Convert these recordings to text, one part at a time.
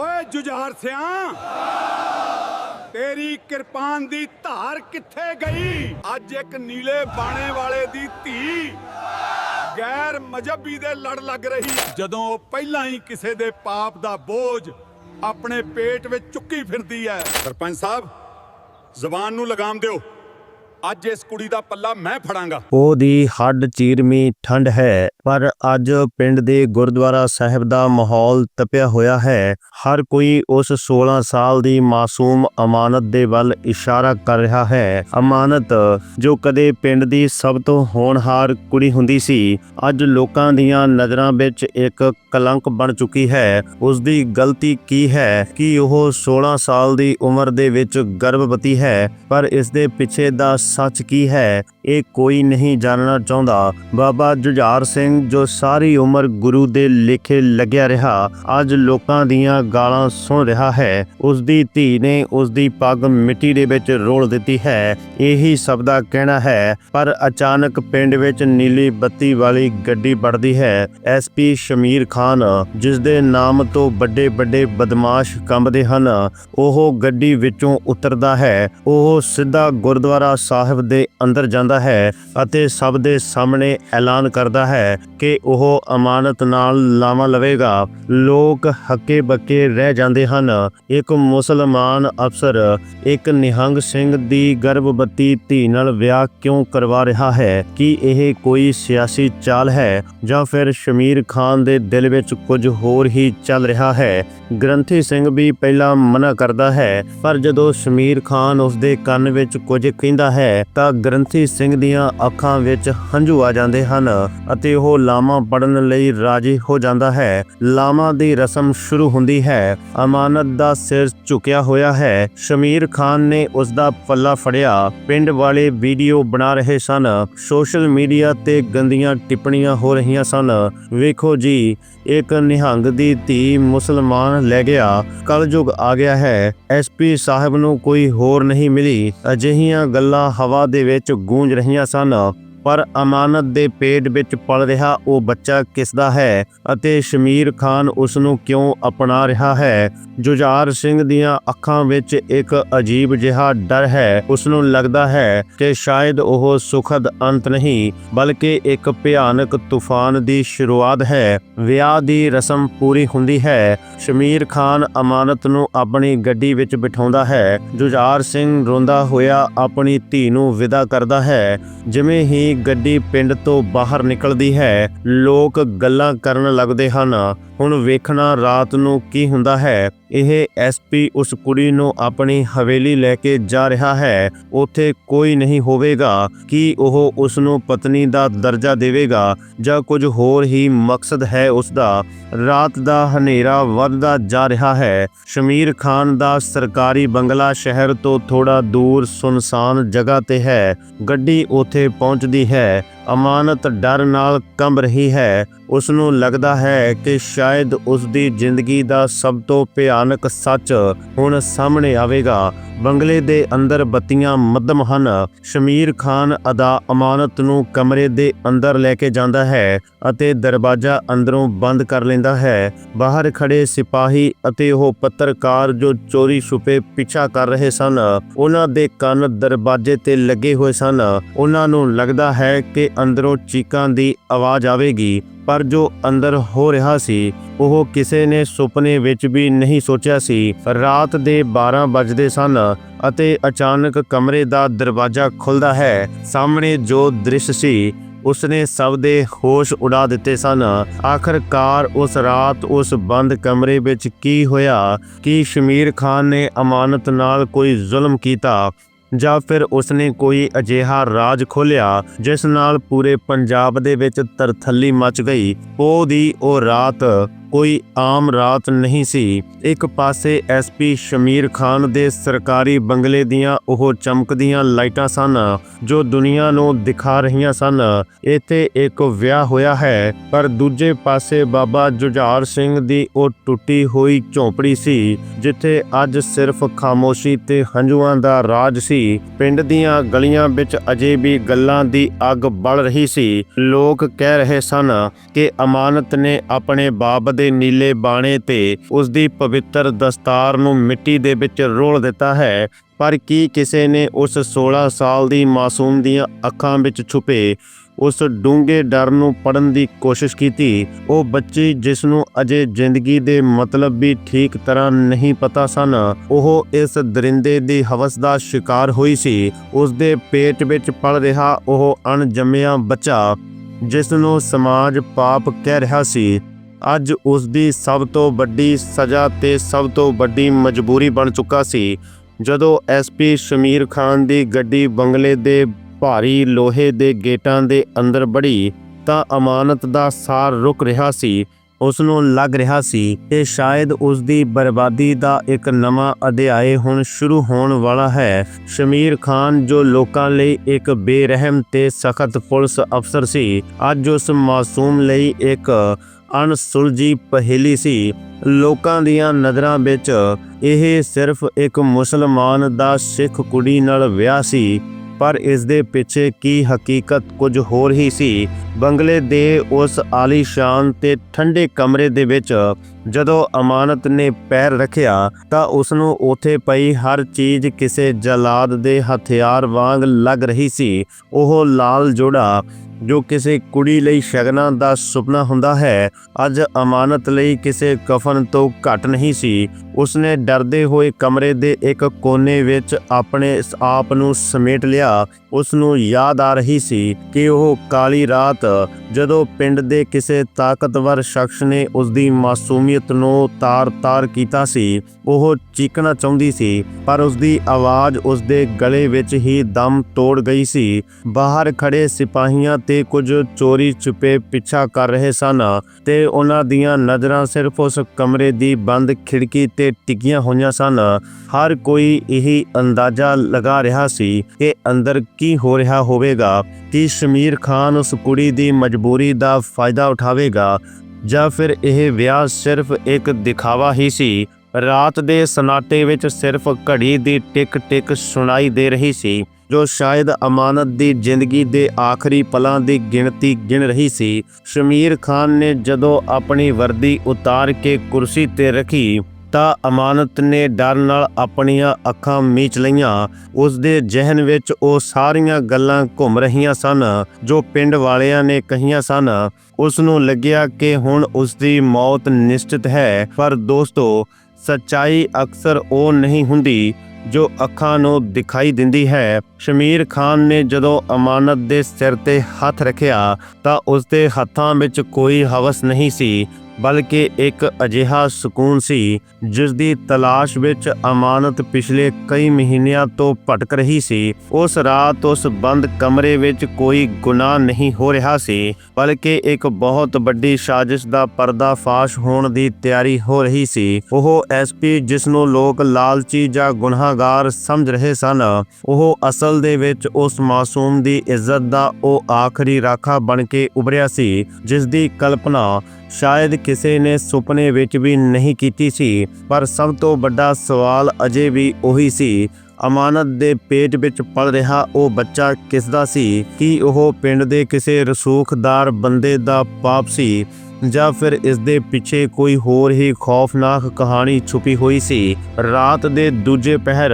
ਓਏ ਜੁਝਾਰ ਸਿਆ। ਤੇਰੀ ਕਿਰਪਾਨ ਦੀ ਧਾਰ ਕਿੱਥੇ ਗਈ? ਅੱਜ ਇੱਕ ਨੀਲੇ ਬਾਣੇ ਵਾਲੇ ਦੀ ਧੀ ਗੈਰ ਮਜਬੀ ਦੇ ਲੜ ਲੱਗ ਰਹੀ। ਜਦੋਂ ਉਹ ਪਹਿਲਾਂ ਹੀ ਕਿਸੇ ਦੇ ਪਾਪ ਦਾ ਬੋਝ ਆਪਣੇ ਪੇਟ ਵਿੱਚ ਚੁੱਕੀ ਫਿਰਦੀ ਹੈ। ਸਰਪੰਚ ਸਾਹਿਬ, ਜ਼ਬਾਨ ਨੂੰ ਲਗਾਮ ਦਿਓ। ਅੱਜ ਇਸ ਕੁੜੀ ਦਾ ਪੱਲਾ ਮੈਂ ਫੜਾਂਗਾ। ਉਹਦੀ ਹੱਡ ਚੀਰਮੀ ਠੰਡ ਹੈ, ਪਰ ਅੱਜ ਪਿੰਡ ਦੇ ਗੁਰਦੁਆਰਾ ਸਾਹਿਬ ਦਾ ਮਾਹੌਲ ਤਪਿਆ ਹੋਇਆ ਹੈ। ਹਰ ਕੋਈ ਉਸ 16 ਸਾਲ ਦੀ ਮਾਸੂਮ ਅਮਾਨਤ ਦੇ ਵੱਲ ਇਸ਼ਾਰਾ ਕਰ ਰਿਹਾ ਹੈ। ਅਮਾਨਤ ਜੋ ਕਦੇ ਪਿੰਡ ਦੀ ਸਭ ਤੋਂ ਹੋਣਹਾਰ ਕੁੜੀ ਹੁੰਦੀ ਸੀ, ਅੱਜ ਲੋਕਾਂ ਦੀਆਂ ਨਜ਼ਰਾਂ ਵਿੱਚ ਇੱਕ ਕਲੰਕ ਬਣ ਚੁੱਕੀ ਹੈ। ਉਸ ਦੀ ਗਲਤੀ ਕੀ ਹੈ ਕਿ ਉਹ 16 ਸਾਲ ਦੀ ਉਮਰ ਦੇ ਵਿੱਚ ਗਰਭਵਤੀ ਹੈ, ਪਰ ਇਸ ਦੇ ਪਿੱਛੇ ਦਾ ਸੱਚ ਕੀ ਹੈ, ਇਹ ਕੋਈ ਨਹੀਂ ਜਾਣਨਾ ਚਾਹੁੰਦਾ। ਬਾਬਾ ਜੁਝਾਰ ਸਿੰਘ, ਜੋ ਸਾਰੀ ਉਮਰ ਗੁਰੂ ਦੇ ਲੇਖੇ ਲੱਗਿਆ ਰਿਹਾ, ਅੱਜ ਲੋਕਾਂ ਦੀਆਂ ਗਾਲਾਂ ਸੁਣ ਰਿਹਾ ਹੈ। ਉਸ ਦੀ ਧੀ ਨੇ ਉਸ ਦੀ ਪੱਗ ਮਿੱਟੀ ਦੇ ਵਿੱਚ ਰੋਲ ਦਿੱਤੀ ਹੈ। ਇਹੀ ਸਭ ਦਾ ਕਹਿਣਾ ਹੈ, ਪਰ ਅਚਾਨਕ ਪਿੰਡ ਵਿੱਚ ਨੀਲੀ ਬੱਤੀ ਵਾਲੀ ਗੱਡੀ ਵੜਦੀ ਹੈ। ਐਸਪੀ ਸ਼ਮੀਰ ਖਾਨ ਜਿਸ ਦੇ ਨਾਮ ਤੋਂ ਵੱਡੇ ਵੱਡੇ ਬਦਮਾਸ਼ ਕੰਬਦੇ ਹਨ, ਉਹ ਗੱਡੀ ਵਿੱਚੋਂ ਉਤਰਦਾ ਹੈ। ਉਹ ਸਿੱਧਾ ਗੁਰਦੁਆਰਾ ਸਾਹਿਬ ਸਾਹਿਬ ਦੇ ਅੰਦਰ ਜਾਂਦਾ ਹੈ ਅਤੇ ਸਭ ਦੇ ਸਾਹਮਣੇ ਐਲਾਨ ਕਰਦਾ ਹੈ ਕਿ ਉਹ ਅਮਾਨਤ ਨਾਲ ਲਾਵਾਂ ਲਵੇਗਾ। ਲੋਕ ਹੱਕੇ ਬੱਕੇ ਰਹਿ ਜਾਂਦੇ ਹਨ। ਇੱਕ ਮੁਸਲਮਾਨ ਅਫਸਰ, ਇੱਕ ਨਿਹੰਗ ਸਿੰਘ ਦੀ ਗਰਭਵਤੀ ਧੀ ਨਾਲ ਵਿਆਹ ਕਿਉਂ ਕਰਵਾ ਰਿਹਾ ਹੈ? ਕਿ ਇਹ ਕੋਈ ਸਿਆਸੀ ਚਾਲ ਹੈ ਜਾਂ ਫਿਰ ਸ਼ਮੀਰ ਖਾਨ ਦੇ ਦਿਲ ਵਿੱਚ ਕੁਝ ਹੋਰ ਹੀ ਚੱਲ ਰਿਹਾ ਹੈ? ਗ੍ਰੰਥੀ ਸਿੰਘ ਵੀ ਪਹਿਲਾਂ ਮਨਾ ਕਰਦਾ ਹੈ, ਪਰ ਜਦੋਂ ਸ਼ਮੀਰ ਖਾਨ ਉਸ ਦੇ ਕੰਨ ਵਿੱਚ ਕੁਝ ਕਹਿੰਦਾ ਹੈ ਤਾਂ ਗ੍ਰੰਥੀ ਸਿੰਘ ਦੀਆਂ ਅੱਖਾਂ ਵਿੱਚ ਹੰਝੂ ਆ ਜਾਂਦੇ ਹਨ ਅਤੇ ਉਹ ਲਾਮਾ ਪੜਨ ਲਈ ਰਾਜੀ ਹੋ ਜਾਂਦਾ ਹੈ। ਲਾਮਾ ਦੀ ਰਸਮ ਸ਼ੁਰੂ ਹੁੰਦੀ ਹੈ। ਅਮਾਨਤ ਦਾ ਸਿਰ ਝੁਕਿਆ ਹੋਇਆ ਹੈ। ਸ਼ਮੀਰ ਖਾਨ ਨੇ ਉਸ ਦਾ ਪੱਲਾ ਫੜਿਆ। ਪਿੰਡ ਵਾਲੇ ਵੀਡੀਓ ਬਣਾ ਰਹੇ ਸਨ। ਸੋਸ਼ਲ ਮੀਡੀਆ ਤੇ ਗੰਦੀਆਂ ਟਿੱਪਣੀਆਂ ਹੋ ਰਹੀਆਂ ਸਨ। ਵੇਖੋ ਜੀ, ਇੱਕ ਨਿਹੰਗ ਦੀ ਧੀ ਮੁਸਲਮਾਨ ਲੈ ਗਿਆ। ਕਲਯੁਗ ਆ ਗਿਆ ਹੈ। ਐਸਪੀ ਸਾਹਿਬ ਨੂੰ ਕੋਈ ਹੋਰ ਨਹੀਂ ਮਿਲੀ। ਅਜਿਹੀਆਂ ਗੱਲਾਂ ਹਵਾ ਦੇ ਵਿੱਚ ਗੂੰਜ ਰਹੀਆਂ ਸਨ। ਪਰ ਅਮਾਨਤ ਦੇ ਪੇਟ ਵਿੱਚ ਪਲ ਰਿਹਾ ਉਹ ਬੱਚਾ ਕਿਸ ਦਾ ਹੈ ਅਤੇ ਸ਼ਮੀਰ ਖਾਨ ਉਸ ਨੂੰ ਕਿਉਂ ਅਪਣਾ ਰਿਹਾ ਹੈ? ਜੁਝਾਰ ਸਿੰਘ ਦੀਆਂ ਅੱਖਾਂ ਵਿੱਚ ਇੱਕ ਅਜੀਬ ਜਿਹਾ ਡਰ ਹੈ। ਉਸ ਨੂੰ ਲੱਗਦਾ ਹੈ ਕਿ ਸ਼ਾਇਦ ਉਹ ਸੁਖਦ ਅੰਤ ਨਹੀਂ, ਬਲਕਿ ਇੱਕ ਭਿਆਨਕ ਤੂਫਾਨ ਦੀ ਸ਼ੁਰੂਆਤ ਹੈ। ਵਿਆਹ ਦੀ ਰਸਮ ਪੂਰੀ ਹੁੰਦੀ ਹੈ। ਸ਼ਮੀਰ ਖਾਨ ਅਮਾਨਤ ਨੂੰ ਆਪਣੀ ਗੱਡੀ ਵਿੱਚ ਬਿਠਾਉਂਦਾ ਹੈ। ਜੁਝਾਰ ਸਿੰਘ ਰੋਂਦਾ ਹੋਇਆ ਆਪਣੀ ਧੀ ਨੂੰ ਵਿਦਾ ਕਰਦਾ ਹੈ। ਜਿਵੇਂ ਹੀ ਗੱਡੀ ਪਿੰਡ ਤੋਂ ਬਾਹਰ ਨਿਕਲਦੀ ਹੈ। ਲੋਕ ਗੱਲਾਂ ਕਰਨ ਲੱਗਦੇ ਹਨ। ਹੁਣ ਵੇਖਣਾ ਰਾਤ ਨੂੰ ਕੀ ਹੁੰਦਾ ਹੈ। ਇਹ ਐਸਪੀ ਉਸ ਕੁੜੀ ਨੂੰ ਆਪਣੀ ਹਵੇਲੀ ਲੈ ਕੇ ਜਾ ਰਿਹਾ ਹੈ। ਉੱਥੇ ਕੋਈ ਨਹੀਂ ਹੋਵੇਗਾ ਕਿ ਉਹ ਉਸ ਨੂੰ ਪਤਨੀ ਦਾ ਦਰਜਾ ਦੇਵੇਗਾ ਜਾਂ ਕੁਝ ਹੋਰ ਹੀ ਮਕਸਦ ਹੈ ਉਸ ਦਾ ਰਾਤ ਦਾ ਹਨੇਰਾ ਵੱਧਦਾ ਜਾ ਰਿਹਾ ਹੈ। ਸ਼ਮੀਰ ਖਾਨ ਦਾ ਸਰਕਾਰੀ ਬੰਗਲਾ ਸ਼ਹਿਰ ਤੋਂ ਥੋੜਾ ਦੂਰ ਸੁਨਸਾਨ ਜਗ੍ਹਾ ਤੇ ਹੈ। ਗੱਡੀ ਉੱਥੇ ਪਹੁੰਚਦੀ ਹੈ। ਅਮਾਨਤ ਡਰ ਨਾਲ ਕੰਬ ਰਹੀ ਹੈ। ਉਸ ਨੂੰ ਲੱਗਦਾ ਹੈ ਕਿ ਸ਼ਾਇਦ ਉਸ ਦੀ ਜ਼ਿੰਦਗੀ ਦਾ ਸਭ ਤੋਂ ਭਿਆਨਕ ਸੱਚ ਹੁਣ ਸਾਹਮਣੇ ਆਵੇਗਾ। ਬੰਗਲੇ ਦੇ ਅੰਦਰ ਬੱਤੀਆਂ ਮੱਧਮ ਹਨ। ਸ਼ਮੀਰ ਖਾਨ ਅਦਾ ਅਮਾਨਤ ਨੂੰ ਕਮਰੇ ਦੇ ਅੰਦਰ ਲੈ ਕੇ ਜਾਂਦਾ ਹੈ ਅਤੇ ਦਰਵਾਜ਼ਾ ਅੰਦਰੋਂ ਬੰਦ ਕਰ ਲੈਂਦਾ ਹੈ। ਬਾਹਰ ਖੜੇ ਸਿਪਾਹੀ ਅਤੇ ਉਹ ਪੱਤਰਕਾਰ ਜੋ ਚੋਰੀ ਛੁਪੇ ਪਿੱਛਾ ਕਰ ਰਹੇ ਸਨ, ਉਹਨਾਂ ਦੇ ਕੰਨ ਦਰਵਾਜ਼ੇ ਤੇ ਲੱਗੇ ਹੋਏ ਸਨ। ਉਹਨਾਂ ਨੂੰ ਲੱਗਦਾ ਹੈ ਕਿ ਅੰਦਰੋਂ ਚੀਕਾਂ ਦੀ ਆਵਾਜ਼ ਆਵੇਗੀ, ਪਰ ਜੋ ਅੰਦਰ ਹੋ ਰਿਹਾ ਸੀ, ਉਹ ਕਿਸੇ ਨੇ ਸੁਪਨੇ ਵਿੱਚ ਵੀ ਨਹੀਂ ਸੋਚਿਆ ਸੀ। ਰਾਤ ਦੇ 12 ਵੱਜਦੇ ਸਨ ਅਤੇ ਅਚਾਨਕ ਕਮਰੇ ਦਾ ਦਰਵਾਜ਼ਾ ਖੁੱਲਦਾ ਹੈ। ਸਾਹਮਣੇ ਜੋ ਦ੍ਰਿਸ਼ ਸੀ, ਉਸਨੇ ਸਭ ਦੇ ਹੋਸ਼ ਉਡਾ ਦਿੱਤੇ ਸਨ। ਆਖਰਕਾਰ ਉਸ ਰਾਤ ਉਸ ਬੰਦ ਕਮਰੇ ਵਿੱਚ ਕੀ ਹੋਇਆ? ਕਿ ਸ਼ਮੀਰ ਖਾਨ ਨੇ ਅਮਾਨਤ ਨਾਲ ਕੋਈ ਜ਼ੁਲਮ ਕੀਤਾ? ਜਾਂ ਫਿਰ ਉਸਨੇ ਕੋਈ ਅਜਿਹਾ ਰਾਜ ਖੋਲਿਆ ਜਿਸ ਨਾਲ ਪੂਰੇ ਪੰਜਾਬ ਦੇ ਵਿੱਚ ਤਰਥੱਲੀ ਮਚ ਗਈ, ਉਹ ਦੀ ਉਹ ਰਾਤ ਕੋਈ ਆਮ ਰਾਤ ਨਹੀਂ ਸੀ। ਇੱਕ ਪਾਸੇ ਐਸਪੀ ਸ਼ਮੀਰ ਖਾਨ ਦੇ ਸਰਕਾਰੀ ਬੰਗਲੇ ਦੀਆਂ ਉਹ ਚਮਕਦੀਆਂ ਲਾਈਟਾਂ ਸਨ, ਜੋ ਦੁਨੀਆ ਨੂੰ ਦਿਖਾ ਰਹੀਆਂ ਸਨ। ਇੱਥੇ ਇੱਕ ਵਿਆਹ ਹੋਇਆ ਹੈ, ਪਰ ਦੂਜੇ ਪਾਸੇ ਬਾਬਾ ਜੁਝਾਰ ਸਿੰਘ ਦੀ ਉਹ ਟੁੱਟੀ ਹੋਈ ਝੌਂਪੜੀ ਸੀ, ਜਿੱਥੇ ਅੱਜ ਸਿਰਫ ਖਾਮੋਸ਼ੀ ਤੇ ਹੰਝੂਆਂ ਦਾ ਰਾਜ ਸੀ। ਪਿੰਡ ਦੀਆਂ ਗਲੀਆਂ ਵਿੱਚ ਅਜੇ ਵੀ ਗੱਲਾਂ ਦੀ ਅੱਗ ਬਲ ਰਹੀ ਸੀ। ਲੋਕ ਕਹਿ ਰਹੇ ਸਨ ਕਿ ਅਮਾਨਤ ਨੇ ਆਪਣੇ ਬਾਪ ਦੇ ਨੀਲੇ ਬਾਣੇ ਤੇ ਉਸ ਦੀ ਪਵਿੱਤਰ ਦਸਤਾਰ ਨੂੰ ਮਿੱਟੀ ਦੇ ਵਿੱਚ ਰੋਲ ਦਿੱਤਾ ਹੈ, ਪਰ ਕੀ ਕਿਸੇ ਨੇ ਉਸ 16 ਸਾਲ ਦੀ ਮਾਸੂਮ ਦੀਆਂ ਅੱਖਾਂ ਵਿੱਚ ਛੁਪੇ ਉਸ ਡੂੰਘੇ ਡਰ ਨੂੰ ਪੜਨ ਦੀ ਕੋਸ਼ਿਸ਼ ਕੀਤੀ? ਉਹ ਬੱਚੀ ਜਿਸ ਨੂੰ ਅਜੇ ਜ਼ਿੰਦਗੀ ਦੇ ਮਤਲਬ ਵੀ ਠੀਕ ਤਰ੍ਹਾਂ ਨਹੀਂ ਪਤਾ ਸਨ, ਉਹ ਇਸ ਦਰਿੰਦੇ ਦੀ ਹਵਸ ਦਾ ਸ਼ਿਕਾਰ ਹੋਈ ਸੀ। ਉਸ ਦੇ ਪੇਟ ਵਿੱਚ ਪਲ ਰਿਹਾ ਉਹ ਅਣਜੰਮਿਆ ਬੱਚਾ, ਜਿਸ ਨੂੰ ਸਮਾਜ ਪਾਪ ਕਹਿ ਰਿਹਾ ਸੀ। ਅੱਜ ਉਸ ਦੀ ਸਭ ਤੋਂ ਵੱਡੀ ਸਜ਼ਾ ਤੇ ਸਭ ਤੋਂ ਵੱਡੀ ਮਜਬੂਰੀ ਬਣ ਚੁੱਕਾ ਸੀ। ਜਦੋਂ ਐਸਪੀ ਸ਼ਮੀਰ ਖਾਨ ਦੀ ਗੱਡੀ ਬੰਗਲੇ ਦੇ ਭਾਰੀ ਲੋਹੇ ਦੇ ਗੇਟਾਂ ਦੇ ਅੰਦਰ ਬੜੀ ਤਾਂ ਅਮਾਨਤ ਦਾ ਸਾਰ ਰੁਕ ਰਿਹਾ ਸੀ ਉਸ ਨੂੰ ਲੱਗ ਰਿਹਾ ਸੀ ਕਿ ਸ਼ਾਇਦ ਉਸ ਦੀ ਬਰਬਾਦੀ ਦਾ ਇੱਕ ਨਵਾਂ ਅਧਿਆਇ ਹੁਣ ਸ਼ੁਰੂ ਹੋਣ ਵਾਲਾ ਹੈ। ਸ਼ਮੀਰ ਖਾਨ ਜੋ ਲੋਕਾਂ ਲਈ ਇੱਕ ਬੇਰਹਿਮ ਤੇ ਸਖਤ ਪੁਲਿਸ ਅਫਸਰ ਸੀ, ਅੱਜ ਉਸ ਮਾਸੂਮ ਲਈ ਇੱਕ ਅਣਸੁਲਝੀ ਪਹੇਲੀ ਸੀ। ਲੋਕਾਂ ਦੀਆਂ ਨਜ਼ਰਾਂ ਵਿੱਚ ਇਹ ਸਿਰਫ ਇੱਕ ਮੁਸਲਮਾਨ ਦਾ ਸਿੱਖ ਕੁੜੀ ਨਾਲ ਵਿਆਹ ਸੀ, ਪਰ ਇਸ ਦੇ ਪਿੱਛੇ ਕੀ ਹਕੀਕਤ ਕੁਝ ਹੋਰ ਹੀ ਸੀ। ਬੰਗਲੇ ਦੇ ਉਸ ਆਲੀਸ਼ਾਨ ਤੇ ਠੰਡੇ ਕਮਰੇ ਦੇ ਵਿੱਚ ਜਦੋਂ ਅਮਾਨਤ ਨੇ ਪੈਰ ਰੱਖਿਆ, ਤਾਂ ਉਸ ਨੂੰ ਉਥੇ ਪਈ ਹਰ ਚੀਜ਼ ਕਿਸੇ ਜਲਾਦ ਦੇ ਹਥਿਆਰ ਵਾਂਗ ਲੱਗ ਰਹੀ ਸੀ। ਉਹ ਲਾਲ ਜੋੜਾ ਜੋ ਕਿਸੇ ਕੁੜੀ ਲਈ ਸ਼ਗਨਾਂ ਦਾ ਸੁਪਨਾ ਹੁੰਦਾ ਹੈ, ਅੱਜ ਅਮਾਨਤ ਲਈ ਕਿਸੇ ਕਫਨ ਤੋਂ ਘੱਟ ਨਹੀਂ ਸੀ। ਉਸਨੇ ਡਰਦੇ ਹੋਏ ਕਮਰੇ ਦੇ ਇੱਕ ਕੋਨੇ ਵਿੱਚ ਆਪਣੇ ਆਪ ਨੂੰ ਸਮੇਟ ਲਿਆ। ਉਸ ਨੂੰ ਯਾਦ ਆ ਰਹੀ ਸੀ ਕਿ ਉਹ ਕਾਲੀ ਰਾਤ ਜਦੋਂ ਪਿੰਡ ਦੇ ਕਿਸੇ ਤਾਕਤਵਰ ਸ਼ਖਸ ਨੇ ਉਸ ਦੀ ਮਾਸੂਮੀਅਤ ਨੂੰ ਤਾਰ-ਤਾਰ ਕੀਤਾ ਸੀ, ਉਹ ਚੀਕਣਾ ਚਾਹੁੰਦੀ ਸੀ, ਪਰ ਉਸ ਦੀ ਆਵਾਜ਼ ਉਸ ਦੇ ਗਲੇ ਵਿੱਚ ਹੀ ਦਮ ਤੋੜ ਗਈ ਸੀ। ਬਾਹਰ ਖੜੇ ਸਿਪਾਹੀਆਂ ਤੇ ਕੁਝ ਚੋਰੀ ਛੁਪੇ ਪਿੱਛਾ ਕਰ ਰਹੇ ਸਨ ਤੇ ਉਹਨਾਂ ਦੀਆਂ ਨਜ਼ਰਾਂ ਸਿਰਫ ਉਸ ਕਮਰੇ ਦੀ ਬੰਦ ਖਿੜਕੀ ਤੇ ਟਿਕੀਆਂ ਹੋਈਆਂ ਸਨ। ਹਰ ਕੋਈ ਇਹੀ ਅੰਦਾਜ਼ਾ ਲਗਾ ਰਿਹਾ ਸੀ ਕਿ ਅੰਦਰ ਕੀ ਹੋ ਰਿਹਾ ਹੋਵੇਗਾ? ਕਿ ਸ਼ਮੀਰ ਖਾਨ ਉਸ ਕੁੜੀ ਦੀ ਮਜਬੂਰੀ ਦਾ ਫਾਇਦਾ ਉਠਾਵੇਗਾ? ਜਾਂ ਫਿਰ ਇਹ ਵਿਆਹ ਸਿਰਫ ਇੱਕ ਦਿਖਾਵਾ ਹੀ ਸੀ? ਰਾਤ ਦੇ ਸਨਾਟੇ ਵਿੱਚ ਸਿਰਫ ਘੜੀ ਦੀ ਟਿਕ ਟਿਕ ਸੁਣਾਈ ਦੇ ਰਹੀ ਸੀ, ਜੋ ਸ਼ਾਇਦ ਅਮਾਨਤ ਦੀ ਜ਼ਿੰਦਗੀ ਦੇ ਆਖਰੀ ਪਲਾਂ ਦੀ ਗਿਣਤੀ ਗਿਣ ਰਹੀ ਸੀ। ਸ਼ਮੀਰ ਖਾਨ ਨੇ ਜਦੋਂ ਆਪਣੀ ਵਰਦੀ ਉਤਾਰ ਕੇ ਕੁਰਸੀ ਤੇ ਰੱਖੀ ਤਾਂ ਅਮਾਨਤ ਨੇ ਡਰ ਨਾਲ ਆਪਣੀਆਂ ਅੱਖਾਂ ਮੀਚ ਲਈਆਂ। ਉਸ ਦੇ ਜ਼ਿਹਨ ਵਿੱਚ ਉਹ ਸਾਰੀਆਂ ਗੱਲਾਂ ਘੁੰਮ ਰਹੀਆਂ ਸਨ, ਜੋ ਪਿੰਡ ਵਾਲਿਆਂ ਨੇ ਕਹੀਆਂ ਸਨ। ਉਸ ਨੂੰ ਲੱਗਿਆ ਕਿ ਹੁਣ ਉਸ ਦੀ ਮੌਤ ਨਿਸ਼ਚਿਤ ਹੈ, ਪਰ ਦੋਸਤੋ, ਸੱਚਾਈ ਅਕਸਰ ਉਹ ਨਹੀਂ ਹੁੰਦੀ, ਜੋ ਅੱਖਾਂ ਨੂੰ ਦਿਖਾਈ ਦਿੰਦੀ ਹੈ। ਸ਼ਮੀਰ ਖਾਨ ਨੇ ਜਦੋਂ ਅਮਾਨਤ ਦੇ ਸਿਰ ਤੇ ਹੱਥ ਰੱਖਿਆ, ਤਾਂ ਉਸ ਦੇ ਹੱਥਾਂ ਵਿੱਚ ਕੋਈ ਹਵਸ ਨਹੀਂ ਸੀ। ਬਲਕਿ ਇੱਕ ਅਜਿਹਾ ਸਕੂਨ ਸੀ ਜਿਸ ਦੀ ਤਲਾਸ਼ ਵਿੱਚ ਅਮਾਨਤ ਪਿਛਲੇ ਕਈ ਮਹੀਨਿਆਂ ਤੋਂ ਭਟਕ ਰਹੀ ਸੀ। ਉਸ ਰਾਤ ਉਸ ਬੰਦ ਕਮਰੇ ਵਿੱਚ ਕੋਈ ਗੁਨਾਹ ਨਹੀਂ ਹੋ ਰਿਹਾ ਸੀ, ਬਲਕਿ ਇੱਕ ਬਹੁਤ ਵੱਡੀ ਸਾਜ਼ਿਸ਼ ਦਾ ਪਰਦਾਫਾਸ਼ ਹੋਣ ਦੀ ਤਿਆਰੀ ਹੋ ਰਹੀ ਸੀ। ਉਹ ਐਸਪੀ ਜਿਸ ਨੂੰ ਲੋਕ ਲਾਲਚੀ ਜਾਂ ਗੁਨਾਹਗਾਰ ਸਮਝ ਰਹੇ ਸਨ, ਉਹ ਅਸਲ ਦੇ ਵਿੱਚ ਉਸ ਮਾਸੂਮ ਦੀ ਇੱਜ਼ਤ ਦਾ ਉਹ ਆਖਰੀ ਰਾਖਾ ਬਣ ਕੇ ਉਭਰਿਆ ਸੀ ਜਿਸ ਦੀ ਕਲਪਨਾ ਸ਼ਾਇਦ ਕਿਸੇ ਨੇ ਸੁਪਨੇ ਵਿੱਚ ਵੀ ਨਹੀਂ ਕੀਤੀ ਸੀ, ਪਰ ਸਭ ਤੋਂ ਵੱਡਾ ਸਵਾਲ ਅਜੇ ਵੀ ਉਹੀ ਸੀ। ਅਮਾਨਤ ਦੇ ਪੇਟ ਵਿੱਚ ਪਲ ਰਿਹਾ ਉਹ ਬੱਚਾ ਕਿਸ ਦਾ ਸੀ, ਕੀ ਉਹ ਪਿੰਡ ਦੇ ਕਿਸੇ ਰਸੂਖਦਾਰ ਬੰਦੇ ਦਾ ਪਾਪ ਸੀ, ਜਾਂ ਫਿਰ ਇਸ ਦੇ ਪਿੱਛੇ ਕੋਈ ਹੋਰ ਹੀ ਖੌਫਨਾਕ ਕਹਾਣੀ ਛੁਪੀ ਹੋਈ ਸੀ। ਰਾਤ ਦੇ ਦੂਜੇ ਪਹਿਰ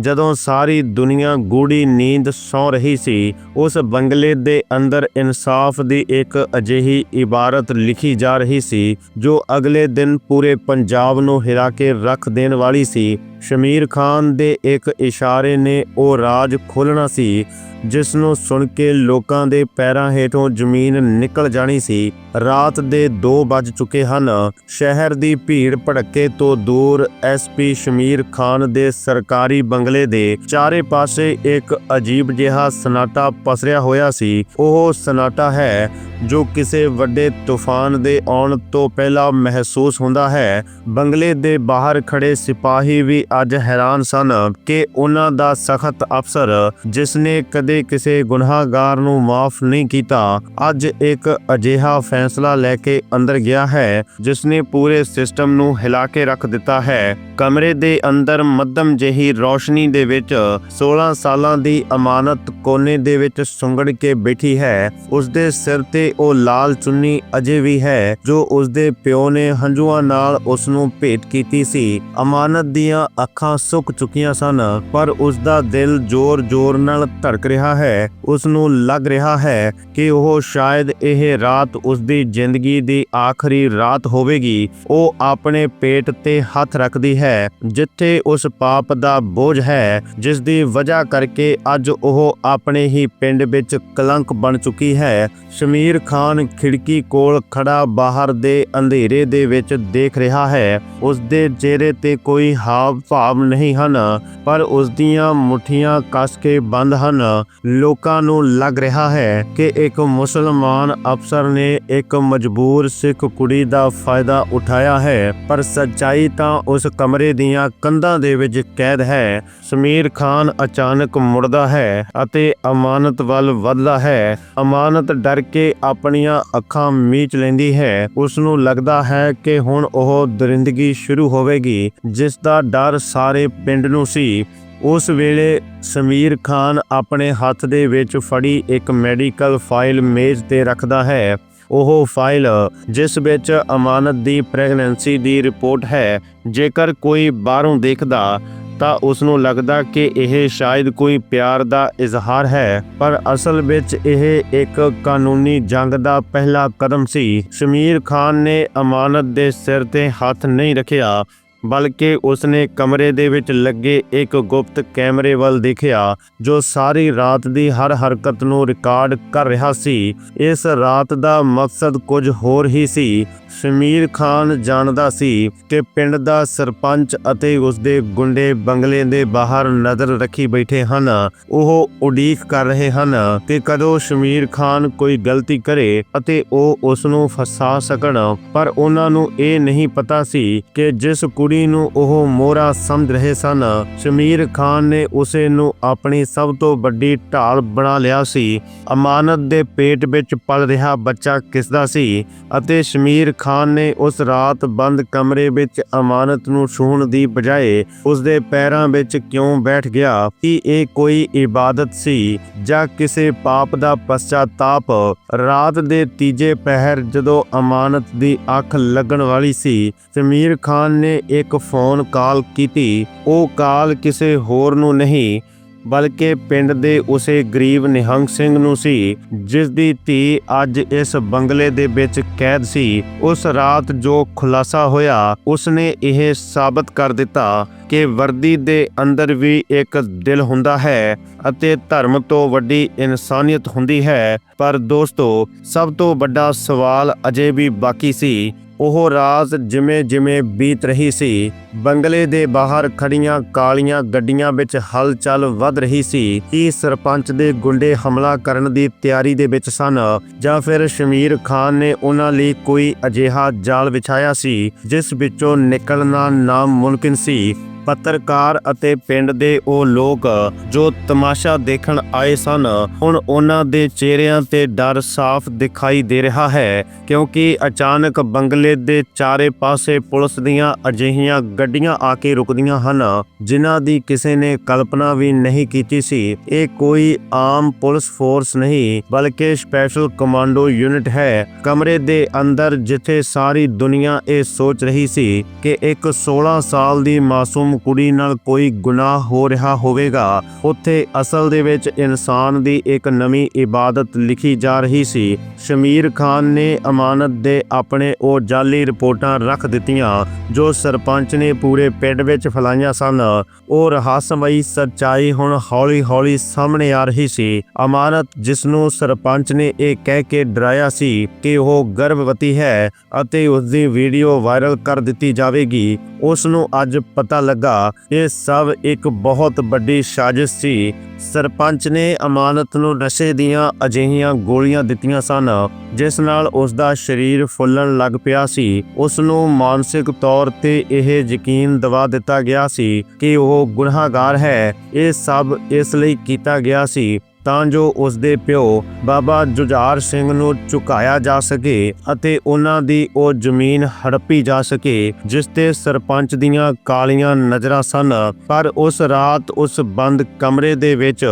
ਜਦੋਂ ਸਾਰੀ ਦੁਨੀਆ ਗੂੜੀ ਨੀਂਦ ਸੌ ਰਹੀ ਸੀ, ਉਸ ਬੰਗਲੇ ਦੇ ਅੰਦਰ ਇਨਸਾਫ ਦੀ ਇੱਕ ਅਜਿਹੀ ਇਬਾਰਤ ਲਿਖੀ ਜਾ ਰਹੀ ਸੀ, ਜੋ ਅਗਲੇ ਦਿਨ ਪੂਰੇ ਪੰਜਾਬ ਨੂੰ ਹਿਰਾ ਕੇ ਰੱਖ ਦੇਣ ਵਾਲੀ ਸੀ। ਸ਼ਮੀਰ ਖਾਨ ਦੇ ਇੱਕ ਇਸ਼ਾਰੇ ਨੇ ਉਹ ਰਾਜ ਖੋਲਣਾ ਸੀ ਜਿਸ ਨੂੰ ਸੁਣ ਕੇ ਲੋਕਾਂ ਦੇ ਪੈਰਾਂ ਹੇਠੋਂ ਜ਼ਮੀਨ ਨਿਕਲ ਜਾਣੀ ਸੀ। ਰਾਤ ਦੇ 2 ਵਜ ਚੁੱਕੇ ਹਨ। ਸ਼ਹਿਰ ਦੀ ਭੀੜ ਭੜੱਕੇ ਤੋਂ ਦੂਰ ਐਸਪੀ ਸ਼ਮੀਰ ਖਾਨ ਦੇ ਸਰਕਾਰੀ ਬੰਗਲੇ ਦੇ ਚਾਰੇ ਪਾਸੇ ਇੱਕ ਅਜੀਬ ਜਿਹਾ ਸਨਾਟਾ ਪਸਰਿਆ ਹੋਇਆ ਸੀ। ਉਹ ਸਨਾਟਾ ਹੈ ਜੋ ਕਿਸੇ ਵੱਡੇ ਤੂਫਾਨ ਦੇ ਆਉਣ ਤੋਂ ਪਹਿਲਾਂ ਮਹਿਸੂਸ ਹੁੰਦਾ ਹੈ। ਬੰਗਲੇ ਦੇ ਬਾਹਰ ਖੜੇ ਸਿਪਾਹੀ ਵੀ ਅੱਜ ਹੈਰਾਨ ਸਨ ਕਿ ਉਹਨਾਂ ਦਾ ਸਖਤ ਅਫਸਰ, ਜਿਸ ਨੇ ਕਦੇ ਕਿਸੇ ਗੁਨਾਹਗਾਰ ਨੂੰ ਮਾਫ ਨਹੀਂ ਕੀਤਾ, ਅੱਜ ਇੱਕ ਅਜਿਹਾ ਫੈਸਲਾ ਲੈ ਕੇ ਅੰਦਰ ਗਿਆ ਹੈ, ਜਿਸ ਨੇ ਪੂਰੇ ਸਿਸਟਮ ਨੂੰ ਹਿਲਾ ਕੇ ਰੱਖ ਦਿੱਤਾ ਹੈ। ਕਮਰੇ ਦੇ ਅੰਦਰ ਮੱਧਮ ਜਿਹੀ ਰੌਸ਼ਨੀ ਦੇ ਵਿੱਚ 16 ਸਾਲਾਂ ਦੀ ਅਮਾਨਤ ਕੋਨੇ ਦੇ ਵਿੱਚ ਸੁੰਗੜ ਕੇ ਬੈਠੀ ਹੈ। ਉਸ ਦੇ ਸਿਰ ਤੇ ਉਹ ਲਾਲ ਚੁੰਨੀ ਅਜੇ ਵੀ ਹੈ ਜੋ ਉਸ ਦੇ ਪਿਓ ਨੇ ਹੰਝੂਆਂ ਨਾਲ ਉਸ ਨੂੰ ਭੇਟ ਕੀਤੀ ਸੀ। ਅਮਾਨਤ ਦੀਆਂ ਅੱਖਾਂ ਸੁੱਕ ਚੁੱਕੀਆਂ ਸਨ, ਪਰ ਉਸ ਦਾ ਦਿਲ ਜ਼ੋਰ-ਜ਼ੋਰ ਨਾਲ ਧੜਕ ਰਿਹਾ ਹੈ। ਉਸ ਨੂੰ ਲੱਗ ਰਿਹਾ ਹੈ ਕਿ ਉਹ ਸ਼ਾਇਦ ਇਹ ਰਾਤ ਉਸ ਦੀ ਜ਼ਿੰਦਗੀ ਦੀ ਆਖਰੀ ਰਾਤ ਹੋਵੇਗੀ। ਉਹ ਆਪਣੇ ਪੇਟ ਤੇ ਹੱਥ ਰੱਖਦੀ ਹੈ, ਜਿੱਥੇ ਉਸ ਪਾਪ ਦਾ ਬੋਝ ਹੈ ਜਿਸ ਦੀ ਵਜ੍ਹਾ ਕਰਕੇ ਅੱਜ ਉਹ ਆਪਣੇ ਹੀ ਪਿੰਡ ਵਿੱਚ ਕਲੰਕ ਬਣ ਚੁੱਕੀ ਹੈ। ਸ਼ਮੀਰ ਖਾਨ ਖਿੜਕੀ ਕੋਲ ਖੜਾ ਬਾਹਰ ਦੇ ਅੰਧੇਰੇ ਦੇ ਵਿੱਚ ਦੇਖ ਰਿਹਾ ਹੈ। ਉਸ ਦੇ ਚਿਹਰੇ ਤੇ ਕੋਈ ਹਾਵ ਭਾਵ ਨਹੀਂ ਹਨ, ਪਰ ਉਸ ਦੀਆਂ ਮੁਠੀਆਂ ਕੱਸ ਕੇ ਬੰਦ ਹਨ। ਲੋਕਾਂ ਨੂੰ ਲੱਗ ਰਿਹਾ ਹੈ ਕਿ ਇੱਕ ਮੁਸਲਮਾਨ ਅਫਸਰ ਨੇ ਇੱਕ ਮਜਬੂਰ ਸਿੱਖ ਕੁੜੀ ਦਾ ਫਾਇਦਾ ਉਠਾਇਆ ਹੈ, ਪਰ ਸੱਚਾਈ ਤਾਂ ਉਸ ਕਮਰੇ ਦੀਆਂ ਕੰਧਾਂ ਦੇ ਵਿੱਚ ਕੈਦ ਹੈ। ਸਮੀਰ ਖਾਨ ਅਚਾਨਕ ਮੁੜਦਾ ਹੈ ਅਤੇ ਅਮਾਨਤ ਵੱਲ ਵੱਧਦਾ ਹੈ। ਅਮਾਨਤ ਡਰ ਕੇ ਆਪਣੀਆਂ ਅੱਖਾਂ ਮੀਚ ਲੈਂਦੀ ਹੈ ਉਸ ਨੂੰ ਲੱਗਦਾ ਹੈ ਕਿ ਹੁਣ ਉਹ ਦਰਿੰਦਗੀ ਸ਼ੁਰੂ ਹੋਵੇਗੀ, ਜਿਸ ਦਾ ਡਰ ਸਾਰੇ ਪਿੰਡ ਨੂੰ ਸੀ। ਉਸ ਵੇਲੇ ਸਮੀਰ ਖਾਨ ਆਪਣੇ ਹੱਥ ਦੇ ਵਿੱਚ ਫੜੀ ਇੱਕ ਮੈਡੀਕਲ ਫਾਈਲ ਮੇਜ਼ ਤੇ ਰੱਖਦਾ ਹੈ। ਉਹ ਫਾਈਲ, ਜਿਸ ਵਿੱਚ ਅਮਾਨਤ ਦੀ ਪ੍ਰੈਗਨੈਂਸੀ ਦੀ ਰਿਪੋਰਟ ਹੈ, ਜੇਕਰ ਕੋਈ ਬਾਹਰੋਂ ਦੇਖਦਾ ਤਾਂ ਉਸ ਨੂੰ ਲੱਗਦਾ ਕਿ ਇਹ ਸ਼ਾਇਦ ਕੋਈ ਪਿਆਰ ਦਾ ਇਜ਼ਹਾਰ ਹੈ, ਪਰ ਅਸਲ ਵਿੱਚ ਇਹ ਇੱਕ ਕਾਨੂੰਨੀ ਜੰਗ ਦਾ ਪਹਿਲਾ ਕਦਮ ਸੀ। ਸ਼ਮੀਰ ਖਾਨ ਨੇ ਅਮਾਨਤ ਦੇ ਸਿਰ ਤੇ ਹੱਥ ਨਹੀਂ ਰੱਖਿਆ। ਬਲਕਿ ਉਸਨੇ ਕਮਰੇ ਦੇ ਵਿੱਚ ਲੱਗੇ ਇੱਕ ਗੁਪਤ ਕੈਮਰੇ ਵੱਲ ਦੇਖਿਆ, ਜੋ ਸਾਰੀ ਰਾਤ ਦੀ ਹਰ ਹਰਕਤ ਨੂੰ ਰਿਕਾਰਡ ਕਰ ਰਿਹਾ ਸੀ। ਇਸ ਰਾਤ ਦਾ ਮਕਸਦ ਕੁਝ ਹੋਰ ਹੀ ਸੀ। ਸ਼ਮੀਰ ਖਾਨ ਜਾਣਦਾ ਸੀ ਕਿ ਪਿੰਡ ਦਾ ਸਰਪੰਚ ਅਤੇ ਉਸਦੇ ਗੁੰਡੇ ਬੰਗਲੇ ਦੇ ਬਾਹਰ ਨਜ਼ਰ ਰੱਖੀ ਬੈਠੇ ਹਨ। ਉਹ ਉਡੀਕ ਕਰ ਰਹੇ ਹਨ ਕਿ ਕਦੋਂ ਸ਼ਮੀਰ ਖਾਨ ਕੋਈ ਗਲਤੀ ਕਰੇ ਅਤੇ ਉਹ ਉਸ ਨੂੰ ਫਸਾ ਸਕਣ। ਪਰ ਉਹਨਾਂ ਨੂੰ ਇਹ ਨਹੀਂ ਪਤਾ ਸੀ ਕਿ ਜਿਸ ਕੁੜੀ ਨੂੰ ਉਹ ਮੋਹਰਾ ਸਮਝ ਰਹੇ ਸਨ। ਸ਼ਮੀਰ ਖਾਨ ਨੇ ਉਸੇ ਨੂੰ ਆਪਣੀ ਸਭ ਤੋਂ ਵੱਡੀ ਢਾਲ ਬਣਾ ਲਿਆ ਸੀ। ਅਮਾਨਤ ਦੇ ਪੇਟ ਵਿੱਚ ਪਲ ਰਿਹਾ ਬੱਚਾ ਕਿਸ ਦਾ ਸੀ ਅਤੇ ਸ਼ਮੀਰ ਖਾਨ ਨੇ ਉਸ ਰਾਤ ਬੰਦ ਕਮਰੇ ਵਿੱਚ ਅਮਾਨਤ ਨੂੰ ਛੂਹਣ ਦੀ ਬਜਾਏ ਉਸ ਦੇ ਪੈਰਾਂ ਵਿੱਚ ਕਿਉਂ ਬੈਠ ਗਿਆ? ਕਿ ਇਹ ਕੋਈ ਇਬਾਦਤ ਸੀ ਜਾਂ ਕਿਸੇ ਪਾਪ ਦਾ ਪਛਤਾਤਾਪ? ਰਾਤ ਦੇ ਤੀਜੇ ਪਹਿਰ ਜਦੋਂ ਅਮਾਨਤ ਦੀ ਅੱਖ ਲੱਗਣ ਵਾਲੀ ਸੀ, ਸਮੀਰ ਖਾਨ ਨੇ ਇੱਕ ਫੋਨ ਕਾਲ ਕੀਤੀ, ਉਹ ਕਾਲ ਕਿਸੇ ਹੋਰ ਨੂੰ ਨਹੀਂ, ਬਲਕਿ ਪਿੰਡ ਦੇ ਉਸੇ ਗਰੀਬ ਨਿਹੰਗ ਸਿੰਘ ਨੂੰ ਸੀ, ਜਿਸ ਦੀ ਧੀ ਅੱਜ ਇਸ ਬੰਗਲੇ ਦੇ ਵਿੱਚ ਕੈਦ ਸੀ। ਉਸ ਰਾਤ ਜੋ ਖੁਲਾਸਾ ਹੋਇਆ, ਉਸਨੇ ਇਹ ਸਾਬਤ ਕਰ ਦਿੱਤਾ ਕਿ ਵਰਦੀ ਦੇ ਅੰਦਰ ਵੀ ਇੱਕ ਦਿਲ ਹੁੰਦਾ ਹੈ ਅਤੇ ਧਰਮ ਤੋਂ ਵੱਡੀ ਇਨਸਾਨੀਅਤ ਹੁੰਦੀ ਹੈ। ਪਰ ਦੋਸਤੋ, ਸਭ ਤੋਂ ਵੱਡਾ ਸਵਾਲ ਅਜੇ ਵੀ ਬਾਕੀ ਸੀ ਉਹ ਰਾਤ ਜਿਵੇਂ ਜਿਵੇਂ ਬੀਤ ਰਹੀ ਸੀ, ਬੰਗਲੇ ਦੇ ਬਾਹਰ ਖੜੀਆਂ ਕਾਲੀਆਂ ਗੱਡੀਆਂ ਵਿੱਚ ਹਲਚਲ ਵੱਧ ਰਹੀ ਸੀ, ਕਿ ਸਰਪੰਚ ਦੇ ਗੁੰਡੇ ਹਮਲਾ ਕਰਨ ਦੀ ਤਿਆਰੀ ਦੇ ਵਿੱਚ ਸਨ, ਜਾਂ ਫਿਰ ਸ਼ਮੀਰ ਖਾਨ ਨੇ ਉਹਨਾਂ ਲਈ ਕੋਈ ਅਜਿਹਾ ਜਾਲ ਵਿਛਾਇਆ ਸੀ, ਜਿਸ ਵਿੱਚੋਂ ਨਿਕਲਣਾ ਨਾਮੁਮਕਿਨ ਸੀ। ਪੱਤਰਕਾਰ ਅਤੇ ਪਿੰਡ ਦੇ ਉਹ ਲੋਕ ਜੋ ਤਮਾਸ਼ਾ ਦੇਖਣ ਆਏ ਸਨ, ਹੁਣ ਉਹਨਾਂ ਦੇ ਚਿਹਰਿਆਂ ਤੇ ਡਰ ਸਾਫ਼ ਦਿਖਾਈ ਦੇ ਰਿਹਾ ਹੈ, ਕਿਉਂਕਿ ਅਚਾਨਕ ਬੰਗਲੇ ਦੇ ਚਾਰੇ ਪਾਸੇ ਪੁਲਿਸ ਦੀਆਂ ਅਜਿਹੀਆਂ ਗੱਡੀਆਂ ਆ ਕੇ ਰੁਕਦੀਆਂ ਹਨ, ਜਿਨ੍ਹਾਂ ਦੀ ਕਿਸੇ ਨੇ ਕਲਪਨਾ ਵੀ ਨਹੀਂ ਕੀਤੀ ਸੀ। ਇਹ ਕੋਈ ਆਮ ਪੁਲਿਸ ਫੋਰਸ ਨਹੀਂ, ਬਲਕਿ ਸਪੈਸ਼ਲ ਕਮਾਂਡੋ ਯੂਨਿਟ ਹੈ। ਕਮਰੇ ਦੇ ਅੰਦਰ ਜਿੱਥੇ ਸਾਰੀ ਦੁਨੀਆ ਇਹ ਸੋਚ ਰਹੀ ਸੀ ਕਿ ਇੱਕ 16 ਸਾਲ ਦੀ ਮਾਸੂਮ ਕੁੜੀ ਨਾਲ ਕੋਈ ਗੁਨਾਹ ਹੋ ਰਿਹਾ ਹੋਵੇਗਾ, ਉੱਥੇ ਅਸਲ ਦੇ ਵਿੱਚ ਇਨਸਾਨ ਦੀ ਇੱਕ ਨਵੀਂ ਇਬਾਦਤ ਲਿਖੀ ਜਾ ਰਹੀ ਸੀ। ਸ਼ਮੀਰ ਖਾਨ ਨੇ ਅਮਾਨਤ ਦੇ ਆਪਣੇ ਉਹ ਜਾਲੀ ਰਿਪੋਰਟਾਂ ਰੱਖ ਦਿੱਤੀਆਂ, ਜੋ ਸਰਪੰਚ ਨੇ ਪੂਰੇ ਪਿੰਡ ਵਿੱਚ ਫੈਲਾਈਆਂ ਸਨ। ਉਹ ਰਹੱਸਮਈ ਸੱਚਾਈ ਹੁਣ ਹੌਲੀ-ਹੌਲੀ ਸਾਹਮਣੇ ਆ ਰਹੀ ਸੀ। ਅਮਾਨਤ ਜਿਸ ਨੂੰ ਸਰਪੰਚ ਨੇ ਇਹ ਕਹਿ ਕੇ ਡਰਾਇਆ ਸੀ ਕਿ ਉਹ ਗਰਭਵਤੀ ਹੈ ਅਤੇ ਉਸ ਦੀ ਵੀਡੀਓ ਵਾਇਰਲ ਕਰ ਦਿੱਤੀ ਜਾਵੇਗੀ। ਉਸ ਨੂੰ ਅੱਜ ਪਤਾ ਲੱਗਾ ਇਹ ਸਭ ਇੱਕ ਬਹੁਤ ਵੱਡੀ ਸਾਜ਼ਿਸ਼ ਸੀ। ਸਰਪੰਚ ਨੇ ਅਮਾਨਤ ਨੂੰ ਨਸ਼ੇ ਦੀਆਂ ਅਜਿਹੀਆਂ ਗੋਲੀਆਂ ਦਿੱਤੀਆਂ ਸਨ, ਜਿਸ ਨਾਲ ਉਸ ਦਾ ਸਰੀਰ ਫੁੱਲਣ ਲੱਗ ਪਿਆ ਸੀ। ਉਸ ਨੂੰ ਮਾਨਸਿਕ ਤੌਰ ਤੇ ਇਹ ਯਕੀਨ ਦਵਾ ਦਿੱਤਾ ਗਿਆ ਸੀ ਕਿ ਉਹ ਗੁਨਾਹਗਾਰ ਹੈ। ਇਹ ਸਭ ਇਸ ਲਈ ਕੀਤਾ ਗਿਆ ਸੀ ਤਾਂ ਜੋ ਉਸ ਦੇ ਪਿਓ ਬਾਬਾ ਜੁਝਾਰ ਸਿੰਘ ਨੂੰ ਚੁਕਾਇਆ ਜਾ ਸਕੇ ਅਤੇ ਉਹਨਾਂ ਦੀ ਉਹ ਜ਼ਮੀਨ ਹੜੱਪੀ ਜਾ ਸਕੇ, ਜਿਸ ਤੇ ਸਰਪੰਚ ਦੀਆਂ ਕਾਲੀਆਂ ਨਜ਼ਰਾਂ ਸਨ। ਪਰ ਉਸ ਰਾਤ ਉਸ ਬੰਦ ਕਮਰੇ ਦੇ ਵਿੱਚ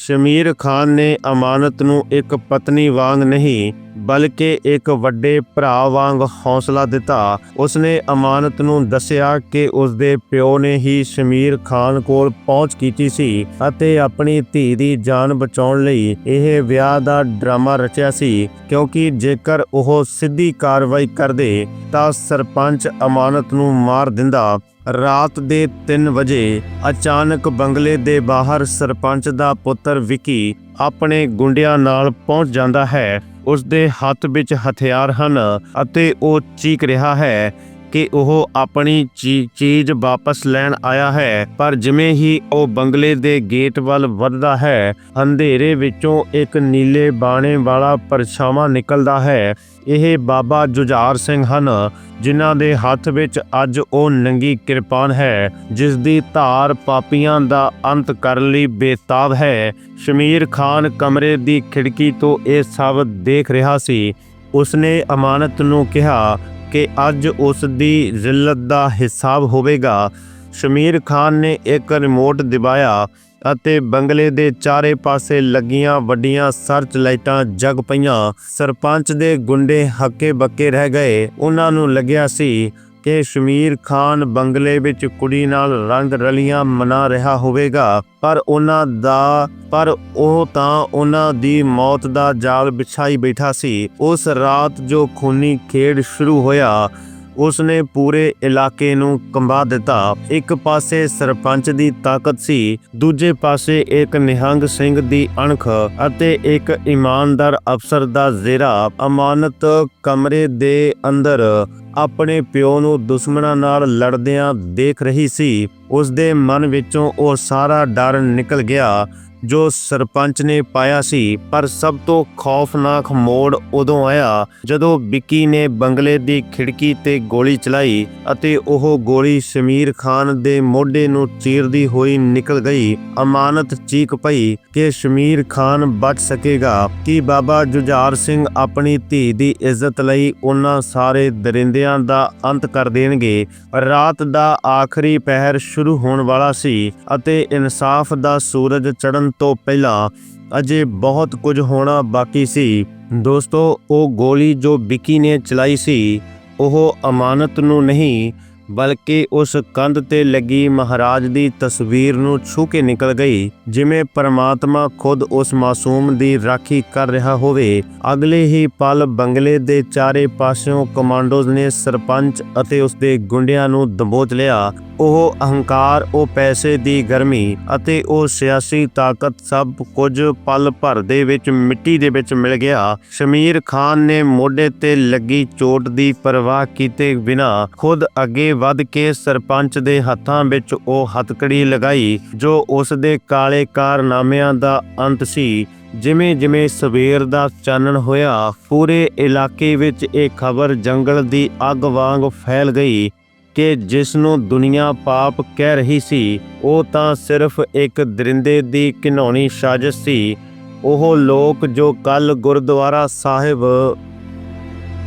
ਸ਼ਮੀਰ ਖਾਨ ਨੇ ਅਮਾਨਤ ਨੂੰ ਇੱਕ ਪਤਨੀ ਵਾਂਗ ਨਹੀਂ, ਬਲਕਿ ਇੱਕ ਵੱਡੇ ਭਰਾ ਵਾਂਗ ਹੌਸਲਾ ਦਿੱਤਾ। ਉਸਨੇ ਅਮਾਨਤ ਨੂੰ ਦੱਸਿਆ ਕਿ ਉਸਦੇ ਪਿਓ ਨੇ ਹੀ ਸ਼ਮੀਰ ਖਾਨ ਕੋਲ ਪਹੁੰਚ ਕੀਤੀ ਸੀ ਅਤੇ ਆਪਣੀ ਧੀ ਦੀ ਜਾਨ ਬਚਾਉਣ ਲਈ ਇਹ ਵਿਆਹ ਦਾ ਡਰਾਮਾ ਰਚਿਆ ਸੀ, ਕਿਉਂਕਿ ਜੇਕਰ ਉਹ ਸਿੱਧੀ ਕਾਰਵਾਈ ਕਰਦੇ ਤਾਂ ਸਰਪੰਚ ਅਮਾਨਤ ਨੂੰ ਮਾਰ ਦਿੰਦਾ। ਰਾਤ ਦੇ 3 ਵਜੇ ਅਚਾਨਕ ਬੰਗਲੇ ਦੇ ਬਾਹਰ ਸਰਪੰਚ ਦਾ ਪੁੱਤਰ ਵਿਕੀ ਆਪਣੇ ਗੁੰਡਿਆਂ ਨਾਲ ਪਹੁੰਚ ਜਾਂਦਾ ਹੈ। ਉਸ ਦੇ ਹੱਥ ਵਿੱਚ ਹਥਿਆਰ ਹਨ ਅਤੇ ਉਹ ਚੀਕ ਰਿਹਾ ਹੈ। ਕਿ ਉਹ ਆਪਣੀ ਚੀ- ਚੀਜ਼ ਵਾਪਸ ਲੈਣ ਆਇਆ ਹੈ, ਪਰ ਜਿਵੇਂ ਹੀ ਉਹ ਬੰਗਲੇ ਦੇ ਗੇਟ ਵੱਲ ਵੱਧਦਾ ਹੈ, ਅੰਧੇਰੇ ਵਿੱਚੋਂ ਇੱਕ ਨੀਲੇ ਬਾਣੇ ਵਾਲਾ ਪਰਛਾਵਾਂ ਨਿਕਲਦਾ ਹੈ। ਇਹ ਬਾਬਾ ਜੁਝਾਰ ਸਿੰਘ ਹਨ, ਜਿਨ੍ਹਾਂ ਦੇ ਹੱਥ ਵਿੱਚ ਅੱਜ ਉਹ ਨੰਗੀ ਕਿਰਪਾਨ ਹੈ ਜਿਸ ਦੀ ਧਾਰ ਪਾਪੀਆਂ ਦਾ ਅੰਤ ਕਰਨ ਲਈ ਬੇਤਾਬ ਹੈ। ਸ਼ਮੀਰ ਖਾਨ ਕਮਰੇ ਦੀ ਖਿੜਕੀ ਤੋਂ ਇਹ ਸਭ ਦੇਖ ਰਿਹਾ ਸੀ। ਉਸਨੇ ਅਮਾਨਤ ਨੂੰ ਕਿਹਾ ਕਿ ਅੱਜ ਉਸ ਦੀ ਜ਼ਿਲਤ ਦਾ ਹਿਸਾਬ ਹੋਵੇਗਾ। ਸ਼ਮੀਰ ਖਾਨ ਨੇ ਇੱਕ ਰਿਮੋਟ ਦਿਵਾਇਆ ਅਤੇ ਬੰਗਲੇ ਦੇ ਚਾਰੇ ਪਾਸੇ ਲੱਗੀਆਂ ਵੱਡੀਆਂ ਸਰਚ ਲਾਈਟਾਂ ਜਗ ਪਈਆਂ। ਸਰਪੰਚ ਦੇ ਗੁੰਡੇ ਹੱਕੇ ਬੱਕੇ ਰਹਿ ਗਏ। ਉਹਨਾਂ ਨੂੰ ਲੱਗਿਆ ਸੀ ਕਿ ਸ਼ਮੀਰ ਖਾਨ ਬੰਗਲੇ ਵਿੱਚ ਕੁੜੀ ਨਾਲ ਰੰਗ ਰਲੀਆਂ ਮਨਾ ਰਿਹਾ ਹੋਵੇਗਾ, ਪਰ ਉਹਨਾਂ ਦਾ, ਪਰ ਉਹ ਤਾਂ ਉਹਨਾਂ ਦੀ ਮੌਤ ਦਾ ਜਾਲ ਵਿਛਾਈ ਬੈਠਾ ਸੀ। ਉਸ ਰਾਤ ਜੋ ਖੂਨੀ ਖੇਡ ਸ਼ੁਰੂ ਹੋਇਆ ਉਸਨੇ ਪੂਰੇ ਇਲਾਕੇ ਨੂੰ ਕੰਬਾ ਦਿੱਤਾ। ਇੱਕ ਪਾਸੇ ਸਰਪੰਚ ਦੀ ਤਾਕਤ ਸੀ, ਦੂਜੇ ਪਾਸੇ ਇੱਕ ਨਿਹੰਗ ਸਿੰਘ ਦੀ ਅਣਖ ਅਤੇ ਇੱਕ ਇਮਾਨਦਾਰ ਅਫਸਰ ਦਾ ਜ਼ੇਰਾ। ਅਮਾਨਤ ਕਮਰੇ ਦੇ ਅੰਦਰ ਆਪਣੇ ਪਿਓ ਨੂੰ ਦੁਸ਼ਮਣਾਂ ਨਾਲ ਲੜਦਿਆਂ ਦੇਖ ਰਹੀ ਸੀ। ਉਸ ਦੇ ਮਨ ਵਿੱਚੋਂ ਉਹ ਸਾਰਾ ਡਰ ਨਿਕਲ ਗਿਆ। ਜੋ ਸਰਪੰਚ ਨੇ ਪਾਇਆ ਸੀ, ਪਰ ਸਭ ਤੋਂ ਖੌਫਨਾਕ ਮੋੜ ਉਦੋਂ ਆਇਆ ਜਦੋਂ ਵਿੱਕੀ ਨੇ ਬੰਗਲੇ ਦੀ ਖਿੜਕੀ ਤੇ ਗੋਲੀ ਚਲਾਈ ਅਤੇ ਉਹ ਗੋਲੀ ਸ਼ਮੀਰ ਖਾਨ ਦੇ ਮੋਢੇ ਨੂੰ ਚੀਰਦੀ ਹੋਈ ਨਿਕਲ ਗਈ। ਅਮਾਨਤ ਚੀਕ ਪਈ ਕਿ ਸ਼ਮੀਰ ਖਾਨ ਬਚ ਸਕੇਗਾ। ਕਿ ਬਾਬਾ ਜੁਝਾਰ ਸਿੰਘ ਆਪਣੀ ਧੀ ਦੀ ਇੱਜ਼ਤ ਲਈ ਉਹਨਾਂ ਸਾਰੇ ਦਰਿੰਦਿਆਂ ਦਾ ਅੰਤ ਕਰ ਦੇਣਗੇ? ਰਾਤ ਦਾ ਆਖਰੀ ਪਹਿਰ ਸ਼ੁਰੂ ਹੋਣ ਵਾਲਾ ਸੀ ਅਤੇ ਇਨਸਾਫ ਦਾ ਸੂਰਜ ਚੜ੍ਹਨ ਤੋਂ ਪਹਿਲਾਂ ਅਜੇ ਬਹੁਤ ਕੁਝ ਹੋਣਾ ਬਾਕੀ ਸੀ। ਦੋਸਤੋ, ਉਹ ਗੋਲੀ ਜੋ ਵਿੱਕੀ ਨੇ ਚਲਾਈ ਸੀ, ਉਹ ਅਮਾਨਤ ਨੂੰ ਨਹੀਂ ਬਲਕਿ ਉਸ ਕੰਧ ਤੇ ਲੱਗੀ ਮਹਾਰਾਜ ਦੀ ਤਸਵੀਰ ਨੂੰ ਛੂ ਕੇ ਨਿਕਲ ਗਈ, ਜਿਵੇਂ ਪਰਮਾਤਮਾ ਖੁਦ ਉਸ ਮਾਸੂਮ ਦੀ ਰਾਖੀ ਕਰ ਰਿਹਾ ਹੋਵੇ। ਅਗਲੇ ਹੀ ਪਲ ਬੰਗਲੇ ਦੇ ਚਾਰੇ ਪਾਸਿਓਂ ਕਮਾਂਡੋਜ਼ ਨੇ ਸਰਪੰਚ ਅਤੇ ਉਸ ਗੁੰਡਿਆਂ ਨੂੰ ਦਬੋਚ ਲਿਆ। ਉਹ ਅਹੰਕਾਰ, ਉਹ ਪੈਸੇ ਦੀ ਗਰਮੀ ਅਤੇ ਉਹ ਸਿਆਸੀ ਤਾਕਤ ਸਭ ਕੁਝ ਪਲ ਭਰ ਦੇ ਵਿੱਚ ਮਿੱਟੀ ਦੇ ਵਿੱਚ ਮਿਲ ਗਿਆ। ਸ਼ਮੀਰ ਖਾਨ ਨੇ ਮੋਢੇ ਤੇ ਲੱਗੀ ਚੋਟ ਦੀ ਪਰਵਾਹ ਕੀਤੇ ਬਿਨਾ ਖੁਦ ਅੱਗੇ ਵੱਧ ਕੇ ਸਰਪੰਚ ਦੇ ਹੱਥਾਂ ਵਿੱਚ ਉਹ ਹੱਥਕੜੀ ਲਗਾਈ, ਜੋ ਉਸ ਦੇ ਕਾਲੇ ਕਾਰਨਾਮਿਆਂ ਦਾ ਅੰਤ ਸੀ। ਜਿਵੇਂ ਜਿਵੇਂ ਸਵੇਰ ਦਾ ਚਾਨਣ ਹੋਇਆ, ਪੂਰੇ ਇਲਾਕੇ ਵਿੱਚ ਇਹ ਖਬਰ ਜੰਗਲ ਦੀ ਅੱਗ ਵਾਂਗ ਫੈਲ ਗਈ ਕਿ ਜਿਸ ਨੂੰ ਦੁਨੀਆ ਪਾਪ ਕਹਿ ਰਹੀ ਸੀ, ਉਹ ਤਾਂ ਸਿਰਫ ਇੱਕ ਦਰਿੰਦੇ ਦੀ ਘਿਨੌਣੀ ਸਾਜ਼ਿਸ਼ ਸੀ। ਉਹ ਲੋਕ ਜੋ ਕੱਲ ਗੁਰਦੁਆਰਾ ਸਾਹਿਬ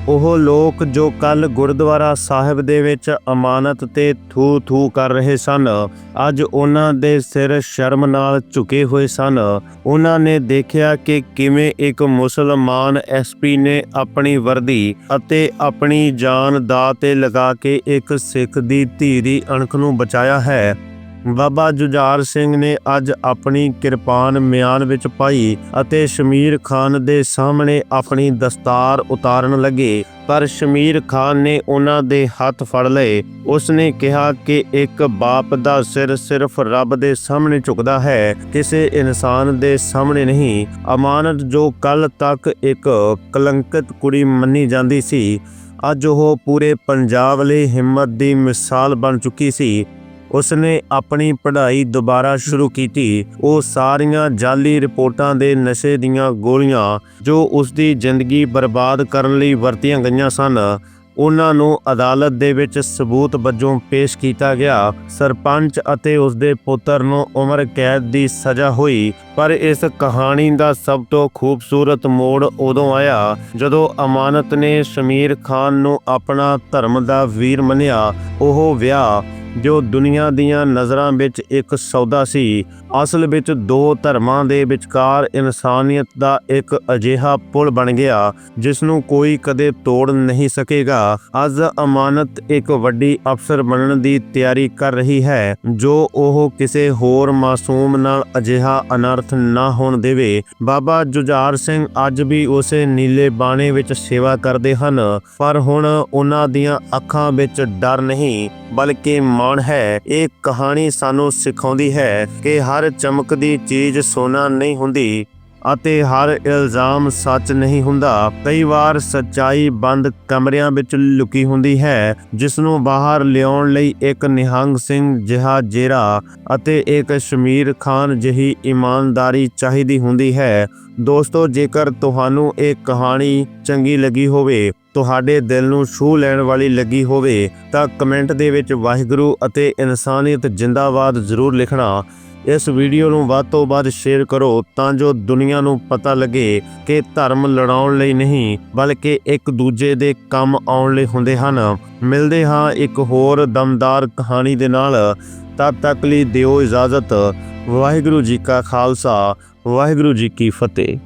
ਉਹ ਲੋਕ ਜੋ ਕੱਲ ਗੁਰਦੁਆਰਾ ਸਾਹਿਬ ਦੇ ਵਿੱਚ ਅਮਾਨਤ ਤੇ ਥੂ ਥੂ ਕਰ ਰਹੇ ਸਨ, ਅੱਜ ਉਹਨਾਂ ਦੇ ਸਿਰ ਸ਼ਰਮ ਨਾਲ ਝੁਕੇ ਹੋਏ ਸਨ। ਉਹਨਾਂ ਨੇ ਦੇਖਿਆ ਕਿ ਕਿਵੇਂ ਇੱਕ ਮੁਸਲਮਾਨ ਐਸਪੀ ਨੇ ਆਪਣੀ ਵਰਦੀ ਅਤੇ ਆਪਣੀ ਜਾਨ ਦਾਅ ਤੇ ਲਗਾ ਕੇ ਇੱਕ ਸਿੱਖ ਦੀ ਧੀ ਦੀ ਅਣਖ ਨੂੰ ਬਚਾਇਆ ਹੈ। ਬਾਬਾ ਜੁਝਾਰ ਸਿੰਘ ਨੇ ਅੱਜ ਆਪਣੀ ਕਿਰਪਾਨ ਮਿਆਨ ਵਿੱਚ ਪਾਈ ਅਤੇ ਸ਼ਮੀਰ ਖਾਨ ਦੇ ਸਾਹਮਣੇ ਆਪਣੀ ਦਸਤਾਰ ਉਤਾਰਨ ਲੱਗੇ। ਪਰ ਸ਼ਮੀਰ ਖਾਨ ਨੇ ਉਹਨਾਂ ਦੇ ਹੱਥ ਫੜ ਲਏ। ਉਸਨੇ ਕਿਹਾ ਕਿ ਇੱਕ ਬਾਪ ਦਾ ਸਿਰ ਸਿਰਫ ਰੱਬ ਦੇ ਸਾਹਮਣੇ ਝੁਕਦਾ ਹੈ, ਕਿਸੇ ਇਨਸਾਨ ਦੇ ਸਾਹਮਣੇ ਨਹੀਂ। ਅਮਾਨਤ ਜੋ ਕੱਲ ਤੱਕ ਇੱਕ ਕਲੰਕਿਤ ਕੁੜੀ ਮੰਨੀ ਜਾਂਦੀ ਸੀ, ਅੱਜ ਉਹ ਪੂਰੇ ਪੰਜਾਬ ਲਈ ਹਿੰਮਤ ਦੀ ਮਿਸਾਲ ਬਣ ਚੁੱਕੀ ਸੀ। ਉਸਨੇ ਆਪਣੀ ਪੜ੍ਹਾਈ ਦੁਬਾਰਾ ਸ਼ੁਰੂ ਕੀਤੀ। ਉਹ ਸਾਰੀਆਂ ਜਾਲੀ ਰਿਪੋਰਟਾਂ ਦੇ ਨਸ਼ੇ ਦੀਆਂ ਗੋਲੀਆਂ ਜੋ ਉਸ ਦੀ ਜ਼ਿੰਦਗੀ ਬਰਬਾਦ ਕਰਨ ਲਈ ਵਰਤੀਆਂ ਗਈਆਂ ਸਨ, ਉਹਨਾਂ ਨੂੰ ਅਦਾਲਤ ਦੇ ਵਿੱਚ ਸਬੂਤ ਵਜੋਂ ਪੇਸ਼ ਕੀਤਾ ਗਿਆ। ਸਰਪੰਚ ਅਤੇ ਉਸ ਦੇ ਪੁੱਤਰ ਨੂੰ ਉਮਰ ਕੈਦ ਦੀ ਸਜ਼ਾ ਹੋਈ, ਪਰ ਇਸ ਕਹਾਣੀ ਦਾ ਸਭ ਤੋਂ ਖੂਬਸੂਰਤ ਮੋੜ ਉਦੋਂ ਆਇਆ ਜਦੋਂ ਅਮਾਨਤ ਨੇ ਸ਼ਮੀਰ ਖਾਨ ਨੂੰ ਆਪਣਾ ਧਰਮ ਦਾ ਵੀਰ ਮੰਨਿਆ। ਉਹ ਵਿਆਹ ਜੋ ਦੁਨੀਆ ਦੀਆਂ ਨਜ਼ਰਾਂ ਵਿੱਚ ਇੱਕ ਸੌਦਾ ਸੀ, ਅਸਲ ਵਿੱਚ ਦੋ ਧਰਮਾਂ ਦੇ ਵਿਚਕਾਰ ਇਨਸਾਨੀਅਤ ਦਾ ਇੱਕ ਅਜਿਹਾ ਪੁਲ ਬਣ ਗਿਆ ਜਿਸ ਨੂੰ ਕੋਈ ਕਦੇ ਤੋੜ ਨਹੀਂ ਸਕੇਗਾ। ਅੱਜ ਅਮਾਨਤ ਇੱਕ ਵੱਡੀ ਅਫਸਰ ਬਣਨ ਦੀ ਤਿਆਰੀ ਕਰ ਰਹੀ ਹੈ, ਜੋ ਉਹ ਕਿਸੇ ਹੋਰ ਮਾਸੂਮ ਨਾਲ ਅਜਿਹਾ ਅਨਰਥ ਨਾ ਹੋਣ ਦੇਵੇ। ਬਾਬਾ ਜੁਝਾਰ ਸਿੰਘ ਅੱਜ ਵੀ ਉਸੇ ਨੀਲੇ ਬਾਣੇ ਵਿੱਚ ਸੇਵਾ ਕਰਦੇ ਹਨ, ਪਰ ਹੁਣ ਉਹਨਾਂ ਦੀਆਂ ਅੱਖਾਂ ਵਿੱਚ ਡਰ ਨਹੀਂ, ਬਲਕਿ ਮਾਣ ਹੈ। ਇਹ ਕਹਾਣੀ ਸਾਨੂੰ ਸਿਖਾਉਂਦੀ ਹੈ ਕਿ ਹਰ ਚਮਕਦੀ ਚੀਜ਼ ਸੋਨਾ ਨਹੀਂ ਹੁੰਦੀ ਅਤੇ ਹਰ ਇਲਜ਼ਾਮ ਸੱਚ ਨਹੀਂ ਹੁੰਦਾ। ਕਈ ਵਾਰ ਸੱਚਾਈ ਬੰਦ ਕਮਰਿਆਂ ਵਿੱਚ ਲੁਕੀ ਹੁੰਦੀ ਹੈ ਜਿਸ ਨੂੰ ਬਾਹਰ ਲਿਆਉਣ ਲਈ ਇੱਕ ਨਿਹੰਗ ਸਿੰਘ ਜਿਹਾ ਜੇਰਾ ਅਤੇ ਇੱਕ ਸ਼ਮੀਰ ਖਾਨ ਜਿਹੀ ਇਮਾਨਦਾਰੀ ਚਾਹੀਦੀ ਹੁੰਦੀ ਹੈ। ਦੋਸਤੋ, ਜੇਕਰ ਤੁਹਾਨੂੰ ਇਹ ਕਹਾਣੀ ਚੰਗੀ ਲੱਗੀ ਹੋਵੇ ਤੁਹਾਡੇ ਦਿਲ ਨੂੰ ਛੂਹ ਲੈਣ ਵਾਲੀ ਲੱਗੀ ਹੋਵੇ ਤਾਂ ਕਮੈਂਟ ਦੇ ਵਿੱਚ ਵਾਹਿਗੁਰੂ ਅਤੇ ਇਨਸਾਨੀਅਤ ਜਿੰਦਾਬਾਦ ਜ਼ਰੂਰ ਲਿਖਣਾ। ਇਸ ਵੀਡੀਓ ਨੂੰ ਵੱਧ ਤੋਂ ਵੱਧ ਸ਼ੇਅਰ ਕਰੋ ਤਾਂ ਜੋ ਦੁਨੀਆ ਨੂੰ ਪਤਾ ਲੱਗੇ ਕਿ ਧਰਮ ਲੜਾਉਣ ਲਈ ਨਹੀਂ, ਬਲਕਿ ਇੱਕ ਦੂਜੇ ਦੇ ਕੰਮ ਆਉਣ ਲਈ ਹੁੰਦੇ ਹਨ। ਮਿਲਦੇ ਹਾਂ ਇੱਕ ਹੋਰ ਦਮਦਾਰ ਕਹਾਣੀ ਦੇ ਨਾਲ। ਤਦ ਤੱਕ ਲਈ ਦਿਓ ਇਜਾਜ਼ਤ। ਵਾਹਿਗੁਰੂ ਜੀ ਕਾ ਖਾਲਸਾ, ਵਾਹਿਗੁਰੂ ਜੀ ਕੀ ਫਤਿਹ।